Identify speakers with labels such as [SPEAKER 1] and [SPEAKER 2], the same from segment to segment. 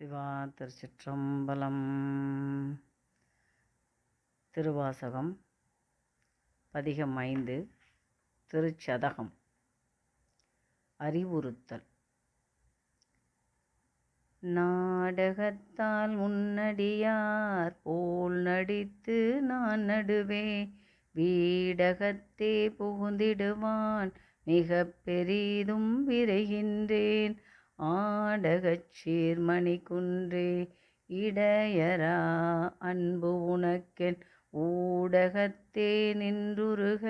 [SPEAKER 1] சிவா திருச்சிற்றம்பலம். திருவாசகம் பதிகம் ஐந்து திருச்சதகம். அறிவுறுத்தல். நாடகத்தால் முன்னடியார் போல் நடித்து நான் நடுவே வீடகத்தே புகுந்திடுவான். மிக பெரிதும் விரைகின்றேன். ஆடகச் சீர்மணி குன்றே இடையரா அன்பு உனக்கென் ஊடகத்தே நின்றுருக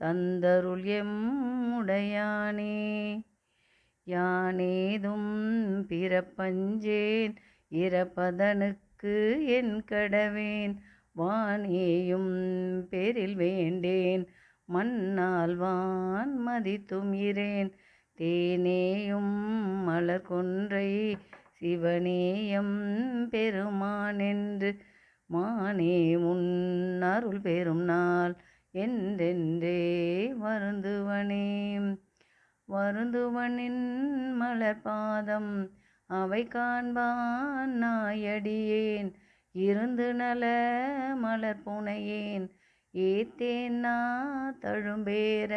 [SPEAKER 1] தந்தருள் எம்முடையானே யானேதும் பிறப்பஞ்சேன் இறப்பதனுக்கு என் கடவேன் வானேயும் பெரில் வேண்டேன் மண்ணால் வான் மதித்தும் இரேன் தேனேயும் மலர் கொன்றை சிவனேயம் பெருமானென்று மானே முன் அருள் பெறும் நாள் என்றென்றே வருந்துவனே. வருந்துவனின் மலர் பாதம் அவை காண்பான் நாயடியேன். இருந்து நல மலர் புனையேன். ஏத்தேன் நா தழும்பேற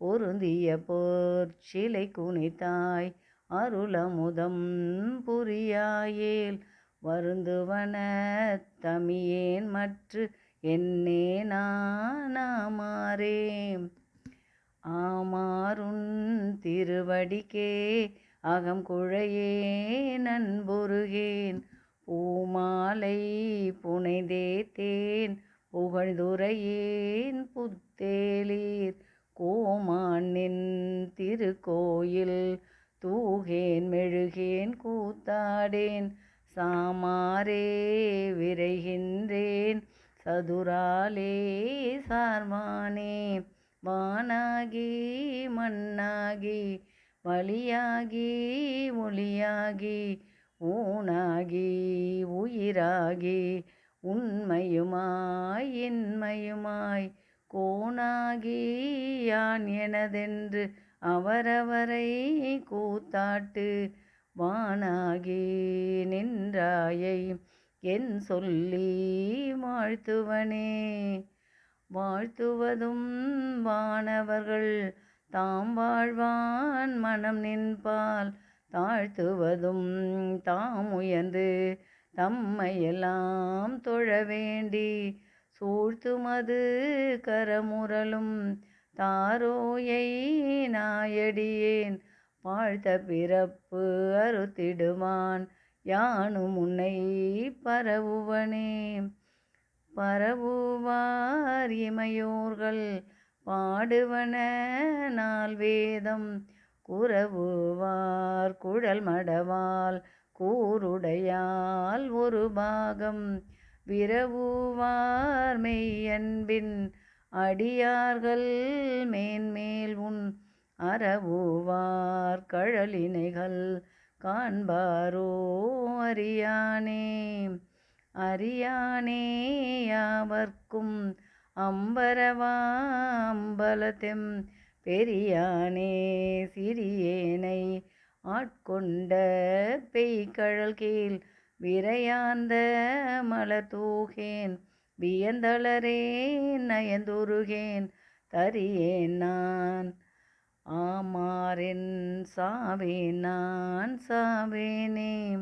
[SPEAKER 1] பொருந்திய போர் சிலை குனித்தாய் அருளமுதம் புரியாயேல். வருந்துவன தமியேன் மற்று என்னே நாமாரே ஆமாறுன் திருவடிக்கே அகம் குழையே நண்புருகேன். பூமாலை புனைதேத்தேன் புகழ்துரையேன் புத்தே சார்மாரே விரைகின்றேன். சதுராலே சார்மானே வானாகி மண்ணாகி வழியாகி மொழியாகி ஊனாகி உயிராகி உண்மையுமாய் இன்மையுமாய் கோணாகி யான் எனதென்று அவரவரை கூத்தாட்டு வானாகி நின்றாயை என் சொல்லி வாழ்த்துவனே. வாழ்த்துவதும் வானவர்கள் தாம் வாழ்வான் மனம் நின்பால் தாழ்த்துவதும் தாம் உயர்ந்து தம்மையெல்லாம் தொழ வேண்டி சூழ்த்துமது கரமுரலும் தாரோயை நாயடியேன். வாழ்த்த பிறப்பு அறுத்திடுவான் யானும் உன்னை பரவுவனே. பரவுவார் இமையோர்கள் பாடுவன நாள் வேதம் குறவுவார் குழல் மடவால் கூருடையால் ஒரு பாகம். விரவுவார் மெய்யன்பின் அடியார்கள் மேன்மேல் உன் அறவுவார் கழலினைகள். காண்பாரோ அறியானே அறியானே யாவர்க்கும் அம்பரவாம்பலத்தெம் பெரியானே சிறியேனை ஆட்கொண்ட பெய்கழல் கீழ் விரையாந்த மலத்தூகேன் வியந்தளரேன் நயந்துருகேன் தரியேன் நான். ஆமாறென் சாவேன் நான் சாவேனே.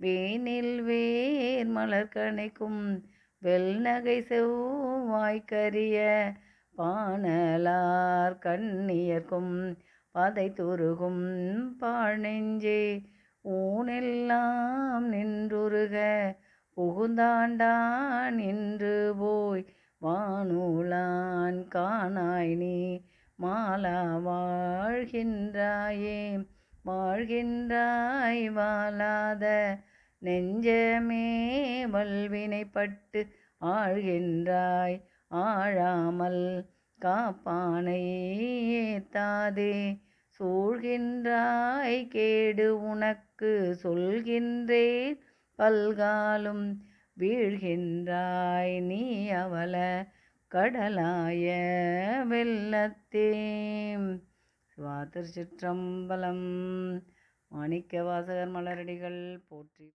[SPEAKER 1] வேனில் வேர் மலர் கணைக்கும் வெல்நகை செவ்வாய்க்கரிய பானலார் கண்ணியர்க்கும் பதை துருகும் பாழ்நெஞ்சே. ஊனெல்லாம் நின்றுருக புகுந்தாண்டான் நின்று போய் வானூலான் காணாய் நீ. மாலா வாழ்கின்றாயே வாழ்கின்றாய் வாழாத நெஞ்சமே வல்வினைப்பட்டு ஆழ்கின்றாய். ஆழாமல் காப்பானை ஏத்தாதே சூழ்கின்றாய் கேடு உனக்கு சொல்கின்றேன். பல்காலும் வீழ்கின்றாய் நீ அவல கடலாய வெள்ளத்தே சிவா திருச்சிற்றம்பலம் மாணிக்க வாசகர் மலரடிகள் போற்றி